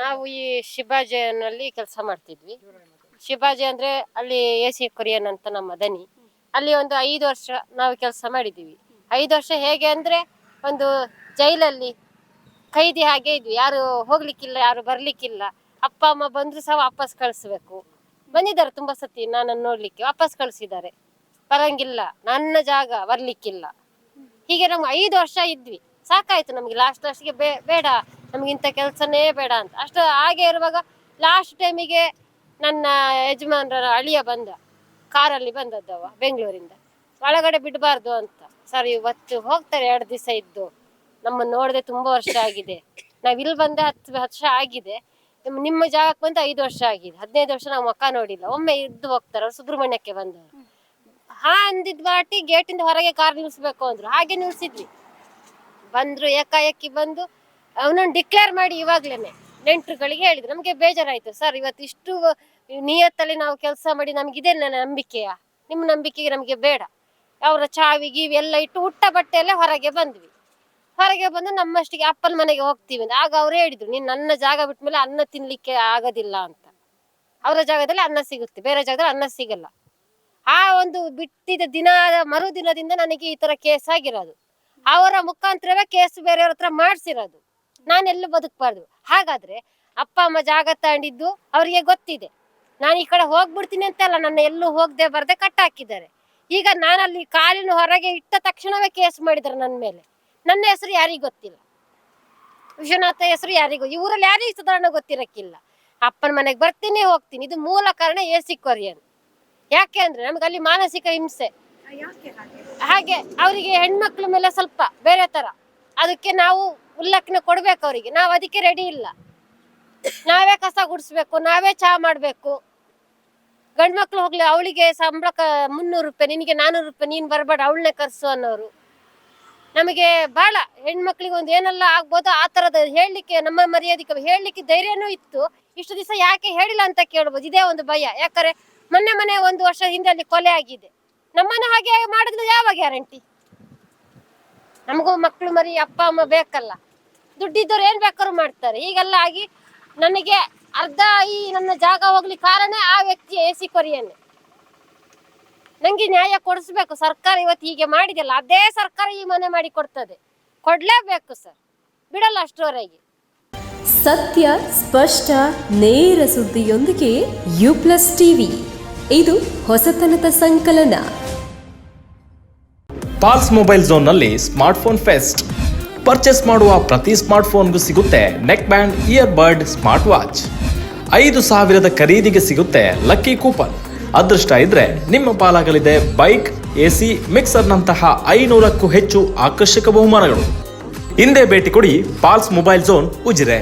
ನಾವು ಈ ಶಿವಾಜಿಯಲ್ಲಿ ಕೆಲಸ ಮಾಡ್ತಿದ್ವಿ. ಶಿಬಾಜಿ ಅಂದ್ರೆ ಅಲ್ಲಿ ಎ ಸಿ ಕೊರಿಯನ್ ಅಂತ ನಮ್ಮ ದನಿ. ಅಲ್ಲಿ ಒಂದು ಐದು ವರ್ಷ ನಾವು ಕೆಲಸ ಮಾಡಿದ್ದೀವಿ. ಐದು ವರ್ಷ ಹೇಗೆ ಅಂದ್ರೆ ಒಂದು ಜೈಲಲ್ಲಿ ಕೈದಿ ಹಾಗೆ ಇದ್ವಿ. ಯಾರು ಹೋಗ್ಲಿಕ್ಕಿಲ್ಲ, ಯಾರು ಬರ್ಲಿಕ್ಕಿಲ್ಲ. ಅಪ್ಪ, ಅಮ್ಮ ಬಂದ್ರು ಸಹ ವಾಪಸ್ ಕಳಿಸ್ಬೇಕು. ಬಂದಿದ್ದಾರೆ ತುಂಬಾ ಸತಿ ನನ್ನನ್ನು ನೋಡ್ಲಿಕ್ಕೆ. ವಾಪಸ್ ಕಳಿಸಿದ್ದಾರೆ. ಬರಂಗಿಲ್ಲ. ನನ್ನ ಜಾಗ ಬರ್ಲಿಕ್ಕಿಲ್ಲ. ಹೀಗೆ ನಮ್ಗೆ ಐದು ವರ್ಷ ಇದ್ವಿ. ಸಾಕಾಯ್ತು ನಮ್ಗೆ. ಲಾಸ್ಟ್ ಲಾಸ್ಟ್ಗೆ ಬೇಡ. ನಮ್ಗೆ ಇಂಥ ಕೆಲಸನೇ ಬೇಡ ಅಂತ. ಅಷ್ಟು ಹಾಗೆ ಇರುವಾಗ ಲಾಸ್ಟ್ ಟೈಮಿಗೆ ನನ್ನ ಯಜಮಾನರ ಅಳಿಯ ಬಂದ, ಕಾರಲ್ಲಿ ಬಂದದ್ದವ ಬೆಂಗಳೂರಿಂದ. ಒಳಗಡೆ ಬಿಡಬಾರ್ದು ಅಂತ. ಸರ್, ಇವತ್ತು ಹೋಗ್ತಾರೆ, ಎರಡು ದಿವಸ ಇದ್ದು. ನಮ್ಮನ್ನು ನೋಡದೆ ತುಂಬಾ ವರ್ಷ ಆಗಿದೆ. ನಾವ್ ಇಲ್ಲಿ ಬಂದೆ ಹತ್ತು ವರ್ಷ ಆಗಿದೆ. ನಿಮ್- ನಿಮ್ಮ ಜಾಗಕ್ಕೆ ಬಂದು ಐದು ವರ್ಷ ಆಗಿದೆ. ಹದಿನೈದು ವರ್ಷ ನಾವು ಮಕ್ಕ ನೋಡಿಲ್ಲ. ಒಮ್ಮೆ ಇದ್ದು ಹೋಗ್ತಾರೆ ಸುಬ್ರಹ್ಮಣ್ಯಕ್ಕೆ ಬಂದವರು. ಹಾ ಅಂದಿದ್ ಬಾಟಿ ಗೇಟಿಂದ ಹೊರಗೆ ಕಾರ್ ನಿಲ್ಸ್ಬೇಕು ಅಂದ್ರು. ಹಾಗೆ ನಿಲ್ಸಿದ್ವಿ. ಬಂದ್ರು ಏಕಾಏಕಿ ಬಂದು ಅವನನ್ನು ಡಿಕ್ಲೇರ್ ಮಾಡಿ ಇವಾಗ್ಲೇನೆ. ನೆಂಟರುಗಳಿಗೆ ಹೇಳಿದ್ರು. ನಮಗೆ ಬೇಜಾರಾಯ್ತು. ಸರ್, ಇವತ್ತು ಇಷ್ಟು ನಿಯತ್ತಲ್ಲಿ ನಾವು ಕೆಲಸ ಮಾಡಿ ನಮ್ಗೆ ಇದೆ ನಂಬಿಕೆಯ. ನಿಮ್ಮ ನಂಬಿಕೆಗೆ ನಮಗೆ ಬೇಡ. ಅವರ ಚಾವಿ, ಗೀವಿ ಎಲ್ಲ ಇಟ್ಟು ಹುಟ್ಟ ಬಟ್ಟೆಯಲ್ಲೇ ಹೊರಗೆ ಬಂದ್ವಿ. ಹೊರಗೆ ಬಂದು ನಮ್ಮಷ್ಟಿಗೆ ಅಪ್ಪನ ಮನೆಗೆ ಹೋಗ್ತೀವಿ ಅಂತ. ಆಗ ಅವ್ರು ಹೇಳಿದ್ರು, ನೀನು ನನ್ನ ಜಾಗ ಬಿಟ್ಮೇಲೆ ಅನ್ನ ತಿನ್ಲಿಕ್ಕೆ ಆಗೋದಿಲ್ಲ ಅಂತ. ಅವರ ಜಾಗದಲ್ಲಿ ಅನ್ನ ಸಿಗುತ್ತೆ. ಬೇರೆ ಜಾಗದಲ್ಲಿ ಅನ್ನ ಸಿಗಲ್ಲ. ಆ ಒಂದು ಬಿಟ್ಟಿದ ದಿನ ಮರುದಿನದಿಂದ ನನಗೆ ಈ ತರ ಕೇಸ್ ಆಗಿರೋದು. ಅವರ ಮುಖಾಂತರವೇ ಕೇಸ್ ಬೇರೆಯವ್ರ ಹತ್ರ ಮಾಡಿಸಿರೋದು. ನಾನೆಲ್ಲೂ ಬದುಕಬಾರ್ದು. ಹಾಗಾದ್ರೆ ಅಪ್ಪ ಅಮ್ಮ ಜಾಗ ತಗೊಂಡಿದ್ದು ಅವರಿಗೆ ಗೊತ್ತಿದೆ. ನಾನು ಈ ಕಡೆ ಹೋಗ್ಬಿಡ್ತೀನಿ ಅಂತಲ್ಲ ನನ್ನ ಎಲ್ಲೂ ಹೋಗದೆ ಬರದೆ ಕಟ್ ಹಾಕಿದ್ದಾರೆ ಈಗ ನಾನಲ್ಲಿ ಕಾಲಿನ ಹೊರಗೆ ಇಟ್ಟ ತಕ್ಷಣವೇ ಕೇಸ್ ಮಾಡಿದ್ದಾರೆ ನನ್ನ ಮೇಲೆ. ನನ್ನ ಹೆಸರು ಯಾರಿಗೂ ಗೊತ್ತಿಲ್ಲ. ವಿಶ್ವನಾಥ ಹೆಸರು ಯಾರಿಗೂ ಈ ಊರಲ್ಲಿ ಯಾರಿಗೂ ಸಾಧಾರಣ ಗೊತ್ತಿರಕ್ಕಿಲ್ಲ. ಅಪ್ಪನ ಮನೆಗೆ ಬರ್ತೀನಿ ಹೋಗ್ತೀನಿ. ಇದು ಮೂಲ ಕಾರಣ ಎ ಸಿ ಕೊರಿಯನ್. ಯಾಕೆ ಅಂದ್ರೆ ನಮ್ಗೆ ಅಲ್ಲಿ ಮಾನಸಿಕ ಹಿಂಸೆ. ಹಾಗೆ ಅವರಿಗೆ ಹೆಣ್ಮಕ್ಳ ಮೇಲೆ ಸ್ವಲ್ಪ ಬೇರೆ ತರ. ಅದಕ್ಕೆ ನಾವು ಉಲ್ಲಕ್ನ ಕೊಡ್ಬೇಕು ಅವರಿಗೆ. ನಾವು ಅದಕ್ಕೆ ರೆಡಿ ಇಲ್ಲ. ನಾವೇ ಕಸ ಗುಡಿಸ್ಬೇಕು, ನಾವೇ ಚಹಾ ಮಾಡ್ಬೇಕು. ಗಂಡು ಮಕ್ಳು ಹೋಗ್ಲಿ, ಅವಳಿಗೆ ಸಂಬಳ ಮುನ್ನೂರು ರೂಪಾಯಿ, ನಿನಗೆ ನಾನೂರು ರೂಪಾಯಿ, ನೀನ್ ಬರಬೇಡ ಅವಳನ್ನೇ ಕರ್ಸು ಅನ್ನೋರು. ನಮಗೆ ಬಹಳ ಹೆಣ್ಮಕ್ಳಿಗೆ ಒಂದು ಏನೆಲ್ಲ ಆಗ್ಬೋದು ಆ ತರದ ಹೇಳಲಿಕ್ಕೆ, ನಮ್ಮ ಮರ್ಯಾದಿಕೆ ಹೇಳಲಿಕ್ಕೆ ಧೈರ್ಯನೂ ಇತ್ತು. ಇಷ್ಟು ದಿವಸ ಯಾಕೆ ಹೇಳಿಲ್ಲ ಅಂತ ಕೇಳ್ಬೋದು. ಇದೇ ಒಂದು ಭಯ. ಯಾಕಂದ್ರೆ ಮೊನ್ನೆ ಮೊನ್ನೆ ಒಂದು ವರ್ಷ ಹಿಂದೆ ಅಲ್ಲಿ ಕೊಲೆ ಆಗಿದೆ. ನಮ್ಮನ್ನು ಹಾಗೆ ಮಾಡಿದ್ರೆ ಯಾವ ಗ್ಯಾರಂಟಿ? ನಮಗೂ ಮಕ್ಕಳು ಮರಿ, ಅಪ್ಪ, ಅಮ್ಮ ಬೇಕಲ್ಲ. ದುಡ್ಡಿದ್ದವ್ರು ಏನ್ ಬೇಕಾದ್ರೂ ಮಾಡ್ತಾರೆ. ಹೀಗೆಲ್ಲ ಆಗಿ ನನಗೆ ಅರ್ಧ ಈ ನನ್ನ ಜಾಗ ಹೋಗ್ಲಿ ಕಾರಣ ಆ ವ್ಯಕ್ತಿ ಎ ಸಿ ಕೊರಿಯನ್ನೇ. ನಂಗೆ ನ್ಯಾಯ ಕೊಡಿಸ್ಬೇಕು. ಸರ್ಕಾರ ಇವತ್ತು ಹೀಗೆ ಮಾಡಿದೆಲ್ಲ. ಅದೇ ಸರ್ಕಾರ ಈ ಮನೆ ಮಾಡಿ ಕೊಡ್ತದೆ. ಕೊಡ್ಲೇಬೇಕು ಸರ್. ಬಿಡಲ್ಲ ಅಷ್ಟರವರೆಗೆ. ಸತ್ಯ, ಸ್ಪಷ್ಟ, ನೇರ ಸುದ್ದಿಯೊಂದಿಗೆ ಯು ಪ್ಲಸ್ ಟಿವಿ. ಇದು ಹೊಸತನದ ಸಂಕಲನ. ಪಾಲ್ಸ್ ಮೊಬೈಲ್ ಝೋನ್ನಲ್ಲಿ ಸ್ಮಾರ್ಟ್ಫೋನ್ ಫೆಸ್ಟ್ ಪರ್ಚೇಸ್ ಮಾಡುವ ಪ್ರತಿ ಸ್ಮಾರ್ಟ್ಫೋನ್ಗೂ ಸಿಗುತ್ತೆ neckband earbud smart watch ಐದು ಸಾವಿರದ ಖರೀದಿಗೆ ಸಿಗುತ್ತೆ ಲಕ್ಕಿ ಕೂಪನ್ ಅದೃಷ್ಟ ಇದ್ರೆ ನಿಮ್ಮ ಪಾಲಾಗಲಿದೆ ಬೈಕ್ ಎಸಿ ಮಿಕ್ಸರ್ನಂತಹ ಐನೂರಕ್ಕೂ ಹೆಚ್ಚು ಆಕರ್ಷಕ ಬಹುಮಾನಗಳು. ಹಿಂದೆ ಭೇಟಿ ಕೊಡಿ ಪಾಲ್ಸ್ ಮೊಬೈಲ್ ಝೋನ್ ಉಜಿರೆ.